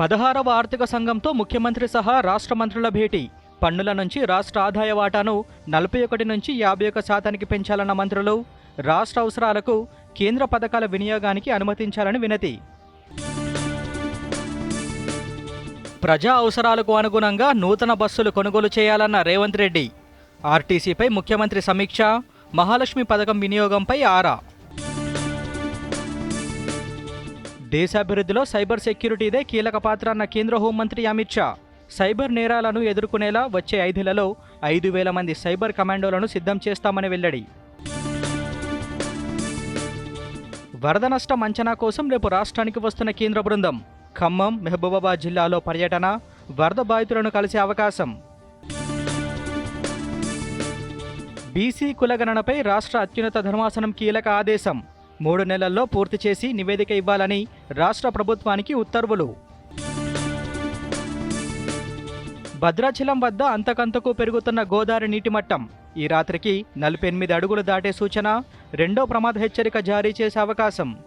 పదహారవ ఆర్థిక సంఘంతో ముఖ్యమంత్రి సహా రాష్ట్ర మంత్రుల భేటీ. పన్నుల నుంచి రాష్ట్ర ఆదాయ వాటాను నలభై ఒకటి నుంచి యాభై ఒక శాతానికి పెంచాలన్న మంత్రులు రాష్ట్ర అవసరాలకు కేంద్ర పథకాల వినియోగానికి అనుమతించాలని వినతి. ప్రజా అవసరాలకు అనుగుణంగా నూతన బస్సులు కొనుగోలు చేయాలన్న రేవంత్ రెడ్డి. ఆర్టీసీపై ముఖ్యమంత్రి సమీక్ష మహాలక్ష్మి పథకం వినియోగంపై ఆరా. దేశాభివృద్ధిలో సైబర్ సెక్యూరిటీదే కీలక పాత్ర అన్న కేంద్ర హోంమంత్రి అమిత్ షా. సైబర్ నేరాలను ఎదుర్కొనేలా వచ్చే ఐదేళ్ళలో ఐదు వేల మంది సైబర్ కమాండోలను సిద్ధం చేస్తామని వెల్లడి. వరద నష్టం అంచనా కోసం రేపు రాష్ట్రానికి వస్తున్న కేంద్ర బృందం. ఖమ్మం మెహబూబాబాద్ జిల్లాలో పర్యటన వరద బాధితులను కలిసే అవకాశం. బీసీ కులగణనపై రాష్ట్ర అత్యున్నత ధర్మాసనం కీలక ఆదేశం. మూడు నెలల్లో పూర్తి చేసి నివేదిక ఇవ్వాలని రాష్ట్ర ప్రభుత్వానికి ఉత్తర్వులు. భద్రాచలం వద్ద అంతకంతకు పెరుగుతున్న గోదావరి నీటి మట్టం. ఈ రాత్రికి నలభై ఎనిమిది అడుగులు దాటే సూచన. రెండో ప్రమాద హెచ్చరిక జారీ చేసే అవకాశం.